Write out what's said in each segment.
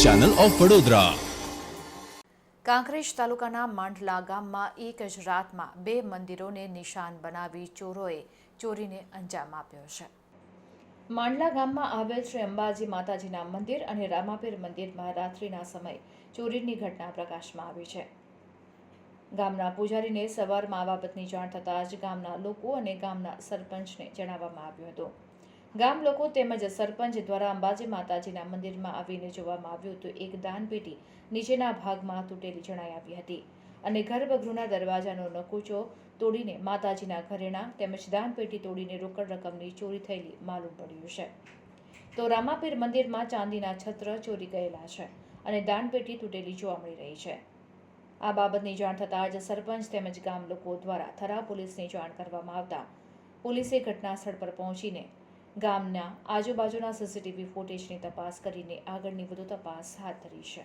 Channel of Vadodara. Kankrej તાલુકાના માંડલા ગામમાં એક જ રાતમાં બે મંદિરોને નિશાન બનાવી ચોરોએ ચોરીને અંજામ આપ્યો છે. માંડલા ગામમાં આવેલ શ્રી અંબાજી માતાજીના મંદિર અને રામાપીર મંદિરમાં રાત્રિના સમય ચોરીની ઘટના પ્રકાશમાં આવી છે. ગામના પૂજારીને સવારમાં આ બાબતની જાણ થતાં જ ગામના લોકો અને ગામના સરપંચને જણાવવામાં આવ્યું હતું. ગામ લોકો તેમજ સરપંચ દ્વારા અંબાજી માતાજીના મંદિરમાં આવીને જોવામાં આવ્યું તો એક દાનપેટી નીચેના ભાગમાં તૂટેલી જણાઈ આવી હતી અને ગર્ભગૃહના દરવાજાનો નકુચો તોડીને માતાજીના ઘરેણા તેમજ દાનપેટી તોડીને રોકડ રકમની ચોરી થયેલી માલુમ પડ્યું છે. તો રામાપીર મંદિરમાં ચાંદીના છત્ર ચોરી ગયેલા છે અને દાનપેટી તૂટેલી જોવા મળી રહી છે. આ બાબતની જાણ થતાં જ સરપંચ તેમજ ગામ લોકો દ્વારા થરા પોલીસને જાણ કરવામાં આવતા પોલીસે ઘટના સ્થળ પર પહોંચીને ગામના આજુબાજુના સીસીટીવી ફૂટેજની તપાસ કરીને આગળની વધુ તપાસ હાથ ધરી છે.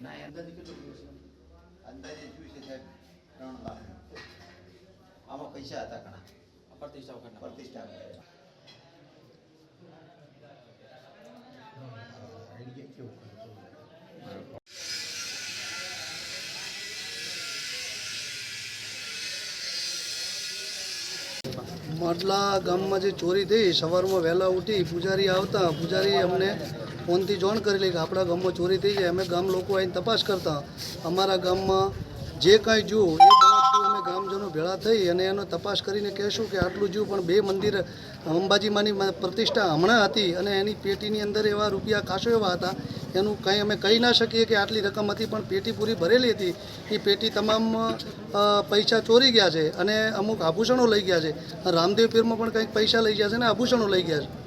ના અંદાજે કેટલું છે અંદાજે જોયું છે સાહેબ ત્રણ લાખ. આમાં પૈસા હતા ઘણા. પ્રતિષ્ઠા પ્રતિષ્ઠા માટલા ગામમાં જે ચોરી થઈ, સવારમાં વહેલા ઉઠી પૂજારી આવતા, પૂજારીએ અમને ફોનથી જાણ કરેલી કે આપણા ગામમાં ચોરી થઈ છે અમે ગામ લોકો આવીને તપાસ કરતા. અમારા ગામમાં જે કાંઈ જુઓ એ અમે ગામજનો ભેળા થઈ અને એનો તપાસ કરીને કહેશું કે આટલું જુઓ પણ બે મંદિર અંબાજીમાંની પ્રતિષ્ઠા હમણાં હતી અને એની પેટીની અંદર એવા રૂપિયા ખાસો એવા હતા એનું કંઈ અમે કહી ના શકીએ કે આટલી રકમ હતી, પણ પેટી પૂરી ભરેલી હતી. એ પેટી તમામ પૈસા ચોરી ગયા છે અને અમુક આભૂષણો લઈ ગયા છે. રામદેવ પીરમાં પણ કંઈક પૈસા લઈ ગયા છે અને આભૂષણો લઈ ગયા છે.